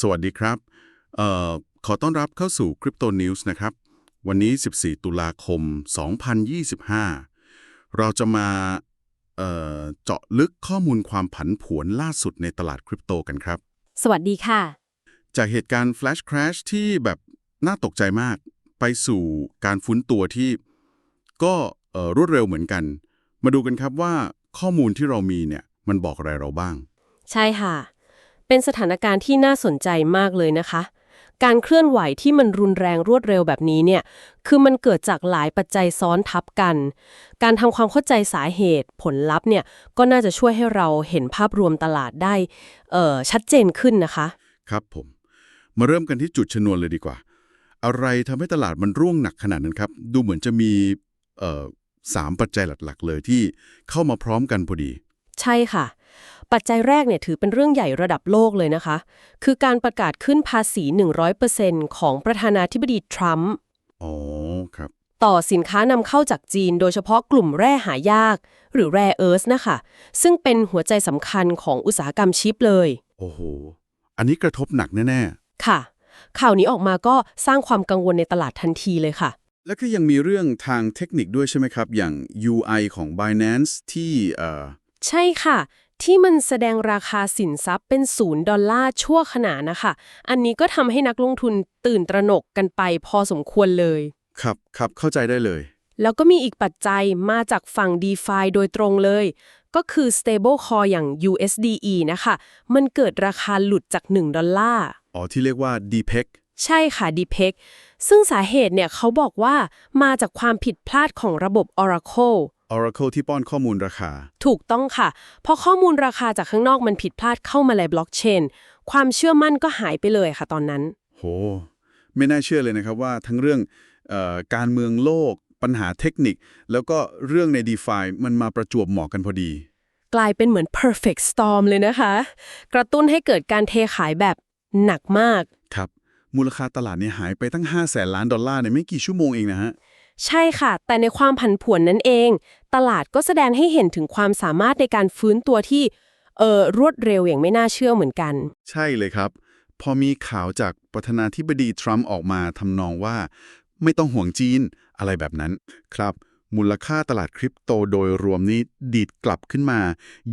สวัสดีครับเอ่อขอต้อนรับเข้าสู่ Crypto News นะครับ วันนี้ 14 ตุลาคม 2025 เราจะมาเอ่อเจาะลึกข้อมูลความผันผวนล่าสุดในตลาดคริปโตกันครับ สวัสดีค่ะ จากเหตุการณ์ Flash Crash ที่แบบน่าตกใจมาก ไปสู่การฟื้นตัวที่ก็เอ่อรวดเร็วเหมือนกัน มาดูกันครับว่าข้อมูลที่เรามีเนี่ยมันบอกอะไรเราบ้าง ใช่ค่ะ เป็นสถานการณ์ที่น่าสนใจมากเลยนะคะ การเคลื่อนไหวที่มันรุนแรงรวดเร็วแบบนี้เนี่ย คือมันเกิดจากหลายปัจจัยซ้อนทับกัน การทำความเข้าใจสาเหตุผลลัพธ์เนี่ย ก็น่าจะช่วยให้เราเห็นภาพรวมตลาดได้เอ่อชัดเจนขึ้นนะคะ ครับผม มาเริ่มกันที่จุดชนวนเลยดีกว่า อะไรทำให้ตลาดมันร่วงหนักขนาดนั้นครับ ดูเหมือนจะมีเอ่อสามปัจจัยหลักๆ เลยที่เข้ามาพร้อมกันพอดี ใช่ค่ะ ปัจจัยแรกเนี่ยถือเป็นเรื่องใหญ่ระดับโลกเลยนะคะ คือการประกาศขึ้นภาษี 100%ของประธานาธิบดีทรัมป์อ๋อครับ ต่อสินค้านำเข้าจากจีน โดยเฉพาะกลุ่มแร่หายาก หรือแร่เอิร์ธนะคะ ซึ่งเป็นหัวใจสำคัญของอุตสาหกรรมชิปเลย โอ้โห อันนี้กระทบหนักแน่ค่ะ ข่าวนี้ออกมาก็สร้างความกังวลในตลาดทันทีเลยค่ะๆแล้วก็ยังมีเรื่องทางเทคนิคด้วยใช่ไหมครับ อย่าง UI ของ Binance ที่เอ่อใช่ค่ะ ที่มันแสดงราคาสินทรัพย์เป็นศูนย์ดอลลาร์ชั่วขณะนะคะ อันนี้ก็ทำให้นักลงทุนตื่นตระหนกกันไปพอสมควรเลย ครับครับเข้าใจได้เลย แล้วก็มีอีกปัจจัยมาจากฝั่ง DeFi โดยตรงเลย ก็คือ stable coin อย่าง USDE นะคะ มันเกิดราคาหลุดจาก 1 ดอลลาร์ อ๋อ ที่เรียกว่า DPEG ใช่ค่ะ DPEG ซึ่งสาเหตุเนี่ยเขาบอกว่ามาจากความผิดพลาดของระบบ Oracle Oracle ที่ป้อนข้อมูลราคา ถูกต้องค่ะ เพราะข้อมูลราคาจากข้างนอกมันผิดพลาดเข้ามาในบล็อกเชน ความเชื่อมั่นก็หายไปเลยค่ะตอนนั้น โห ไม่น่าเชื่อเลยนะครับว่าทั้งเรื่องเออการเมืองโลก ปัญหาเทคนิค แล้วก็เรื่องใน d e f i มันมาประจวบเหมาะกันพอดี กลายเป็นเหมือน perfect storm เลยนะคะ กระตุ้นให้เกิดการเทขายแบบหนักมาก ครับ มูลค่าตลาดเนี่ยหายไปตั้ง5 0 0แสนล้านดอลลาร์ในไม่กี่ชั่วโมงเองนะฮะ ใช่ค่ะ แต่ในความผันผวนนั้นเอง ตลาดก็แสดงให้เห็นถึงความสามารถในการฟื้นตัวที่เออรวดเร็วอย่างไม่น่าเชื่อเหมือนกัน ใช่เลยครับ พอมีข่าวจากประธานาธิบดีทรัมป์ออกมาทำนองว่า ไม่ต้องห่วงจีนอะไรแบบนั้นครับ มูลค่าตลาดคริปโตโดยรวมนี้ดีดกลับขึ้นมา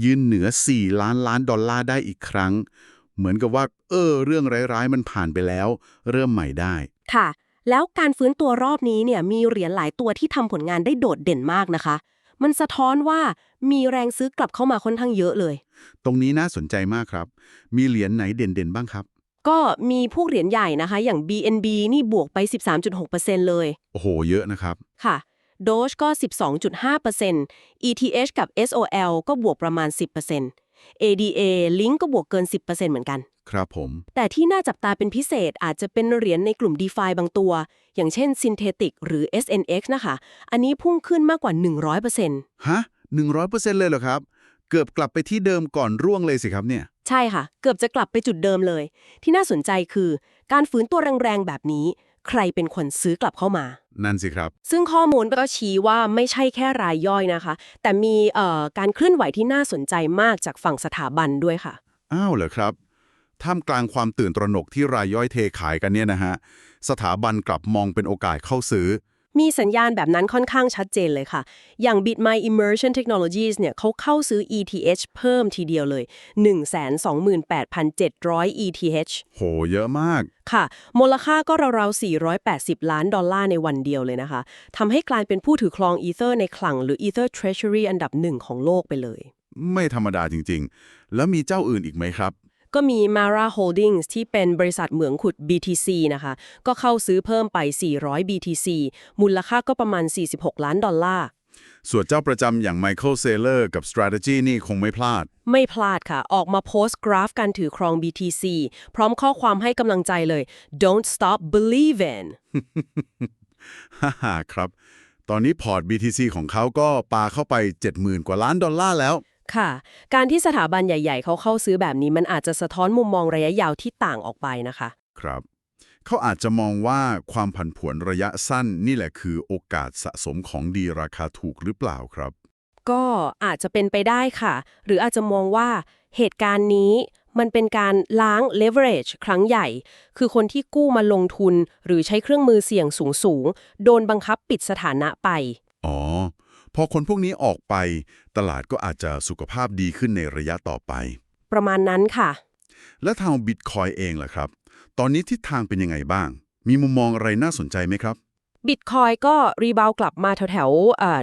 ยืนเหนือ 4 ล้านล้านดอลลาร์ได้อีกครั้ง เหมือนกับว่า เออ เรื่องร้ายๆมันผ่านไปแล้ว เริ่มใหม่ได้ ค่ะ แล้วการฟื้นตัวรอบนี้เนี่ยมีเหรียญหลายตัวที่ทำผลงานได้โดดเด่นมากนะคะ มันสะท้อนว่ามีแรงซื้อกลับเข้ามาค่อนข้างเยอะเลย ตรงนี้น่าสนใจมากครับ มีเหรียญไหนเด่นๆบ้างครับ ก็มีพวกเหรียญใหญ่นะคะ อย่าง BNB นี่บวกไป 13.6%เลย โอ้โห เยอะนะครับ ค่ะ Doge ก็ 12.5% ETH กับ SOL ก็บวกประมาณ 10% ADA Link ก็บวกเกิน 10%เหมือนกัน ครับผม แต่ที่น่าจับตาเป็นพิเศษอาจจะเป็นเหรียญในกลุ่ม DeFi บางตัว อย่างเช่น Synthetic หรือ SNX นะคะ อันนี้พุ่งขึ้นมากกว่า 100%ฮะ 100%เลยเหรอครับ เกือบกลับไปที่เดิมก่อนร่วงเลยสิครับเนี่ย ใช่ค่ะ เกือบจะกลับไปจุดเดิมเลย ที่น่าสนใจคือ การฟื้นตัวแรงๆแบบนี้ ใครเป็นคนซื้อกลับเข้ามา นั่นสิครับ ซึ่งข้อมูลก็ชี้ว่าไม่ใช่แค่รายย่อยนะคะ แต่มีเอ่อการเคลื่อนไหวที่น่าสนใจมากจากฝั่งสถาบันด้วยค่ะ อ้าวเหรอครับ ท่ามกลางความตื่นตระหนกที่รายย่อยเทขายกันเนี่ยนะฮะ สถาบันกลับมองเป็นโอกาสเข้าซื้อ มีสัญญาณแบบนั้นค่อนข้างชัดเจนเลยค่ะ อย่าง BitMy Immersion Technologies เนี่ยเขาเข้าซื้อ ETH เพิ่มทีเดียวเลย 128,700 ETH โห เยอะมาก ค่ะ มูลค่าก็ราวๆ 480 ล้านดอลลาร์ในวันเดียวเลยนะคะ ทำให้กลายเป็นผู้ถือครองอีเธอร์ในคลังหรือ Ether Treasury อันดับหนึ่งของโลกไปเลย ไม่ธรรมดาจริงๆ แล้วมีเจ้าอื่นอีกไหมครับ ก็มี Mara Holdings ที่เป็นบริษัทเหมืองขุด BTC นะคะ ก็เข้าซื้อเพิ่มไป 400 BTC มูลค่าก็ประมาณ 46 ล้านดอลลาร์ส่วนเจ้าประจำอย่าง Michael Saylor กับ Strategy นี่คงไม่พลาด ไม่พลาดค่ะ ออกมาโพสต์กราฟการถือครอง BTC พร้อมข้อความให้กำลังใจเลย don't stop believing ฮ่าฮ่าครับ ตอนนี้พอร์ต BTC ของเขาก็ปาเข้าไป 70,000 กว่าล้านดอลลาร์แล้ว ค่ะ การที่สถาบันใหญ่ ๆ เขาเข้าซื้อแบบนี้มันอาจจะสะท้อนมุมมองระยะยาวที่ต่างออกไปนะคะ ครับ เขาอาจจะมองว่าความผันผวนระยะสั้นนี่แหละคือโอกาสสะสมของดีราคาถูกหรือเปล่าครับ ก็อาจจะเป็นไปได้ค่ะ หรืออาจจะมองว่าเหตุการณ์นี้มันเป็นการล้าง leverage ครั้งใหญ่ คือคนที่กู้มาลงทุน หรือใช้เครื่องมือเสี่ยงสูงๆ โดนบังคับปิดสถานะไป อ๋อ พอคนพวกนี้ออกไป ตลาดก็อาจจะสุขภาพดีขึ้นในระยะต่อไป ประมาณนั้นค่ะ และทางบิตคอยเองล่ะครับ ตอนนี้ทิศทางเป็นยังไงบ้าง มีมุมมองอะไรน่าสนใจไหมครับบิตคอยก็รีบาวกลับมาแถวๆเอ่อ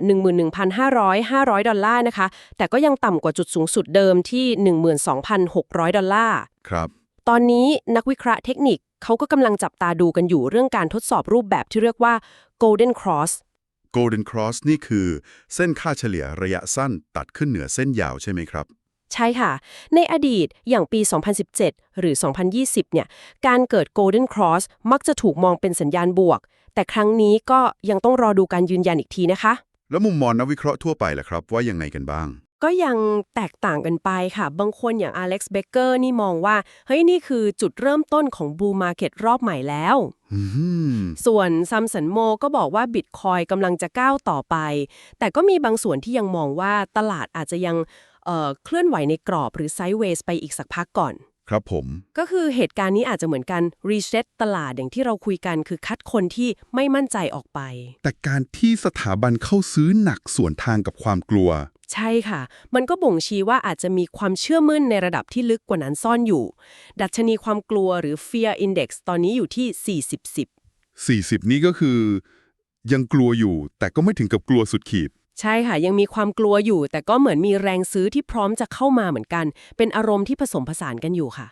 11,500 500ดอลลาร์นะคะ แต่ก็ยังต่ำกว่าจุดสูงสุดเดิมที่12,600ดอลลาร์ ครับ ตอนนี้นักวิเคราะห์เทคนิคเขาก็กำลังจับตาดูกันอยู่เรื่องการทดสอบรูปแบบที่เรียกว่า golden cross Golden Cross นี่คือเส้นค่าเฉลี่ยระยะสั้นตัดขึ้นเหนือเส้นยาวใช่ไหมครับใช่ค่ะ ในอดีตอย่างปี 2017 หรือ 2020 เนี่ย การเกิด golden cross มักจะถูกมองเป็นสัญญาณบวก แต่ครั้งนี้ก็ยังต้องรอดูการยืนยันอีกทีนะคะ แล้วมุมมองนักวิเคราะห์ทั่วไปล่ะครับ ว่ายังไงกันบ้าง ก็ยังแตกต่างกันไปค่ะ บางคนอย่างอเล็กซ์เบเกอร์นี่มองว่า เฮ้ย นี่คือจุดเริ่มต้นของบูมาเก็ตรอบใหม่แล้วอืมส่วนซัมสันโมก็บอกว่าบิตคอยกำลังจะก้าวต่อไป แต่ก็มีบางส่วนที่ยังมองว่าตลาดอาจจะยังเอ่อเคลื่อนไหวในกรอบหรือไซด์เวย์ไปอีกสักพักก่อน ครับผม ก็คือเหตุการณ์นี้อาจจะเหมือนกันรีเซ็ตตลาดอย่างที่เราคุยกันคือคัดคนที่ไม่มั่นใจออกไป แต่การที่สถาบันเข้าซื้อหนักส่วนทางกับความกลัว ใช่ค่ะ มันก็บ่งชี้ว่าอาจจะมีความเชื่อมั่นในระดับที่ลึกกว่านั้นซ่อนอยู่ ดัชนีความกลัวหรือ fear index ตอนนี้อยู่ที่ 40 10 40 นี้ก็คือ ยังกลัวอยู่ แต่ก็ไม่ถึงกับกลัวสุดขีด ใช่ค่ะ ยังมีความกลัวอยู่ แต่ก็เหมือนมีแรงซื้อที่พร้อมจะเข้ามาเหมือนกัน เป็นอารมณ์ที่ผสมผสานกันอยู่ค่ะ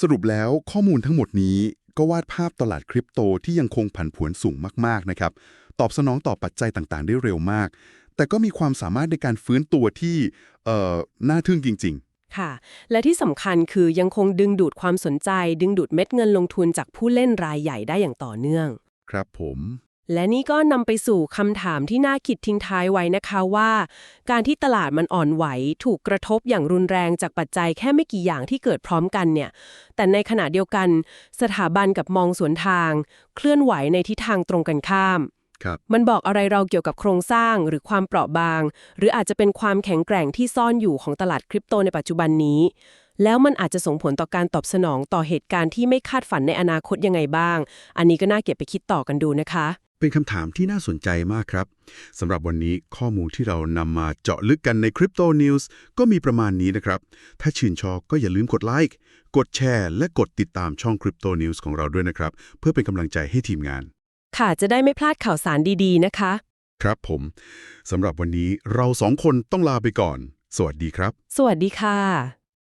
สรุปแล้วข้อมูลทั้งหมดนี้ก็วาดภาพตลาดคริปโตที่ยังคงผันผวนสูงมาก ๆ นะครับ ตอบสนองต่อปัจจัยต่างๆ ได้เร็วมาก แต่ก็มีความสามารถในการฟื้นตัวที่เอ่อน่าทึ่งจริงค่ะและที่สำคัญคือยังคงดึงดูดความสนใจ ดึงดูดเม็ดเงินลงทุนจากผู้เล่นรายใหญ่ได้อย่างต่อเนื่องๆครับผม และนี่ก็นำไปสู่คำถามที่น่าคิดทิ้งท้ายไว้นะคะว่า การที่ตลาดมันอ่อนไหว ถูกกระทบอย่างรุนแรงจากปัจจัยแค่ไม่กี่อย่างที่เกิดพร้อมกันเนี่ย แต่ในขณะเดียวกัน สถาบันกับมองสวนทาง เคลื่อนไหวในทิศทางตรงกันข้าม ครับมันบอกอะไรเราเกี่ยวกับโครงสร้างหรือความเปราะบาง หรืออาจจะเป็นความแข็งแกร่งที่ซ่อนอยู่ของตลาดคริปโตในปัจจุบันนี้ แล้วมันอาจจะส่งผลต่อการตอบสนองต่อเหตุการณ์ที่ไม่คาดฝันในอนาคตยังไงบ้าง อันนี้ก็น่าเก็บไปคิดต่อกันดูนะคะ เป็นคำถามที่น่าสนใจมากครับสำหรับวันนี้ข้อมูลที่เรานำมาเจาะลึกกันใน Crypto News ก็มีประมาณนี้นะครับ ถ้าชื่นชอบก็อย่าลืมกดไลค์กดแชร์และกดติดตามช่อง Crypto News ของเราด้วยนะครับ เพื่อเป็นกำลังใจให้ทีมงาน ค่ะจะได้ไม่พลาดข่าวสารดีๆนะคะ ครับผมสำหรับวันนี้เราสองคนต้องลาไปก่อน สวัสดีครับ สวัสดีค่ะ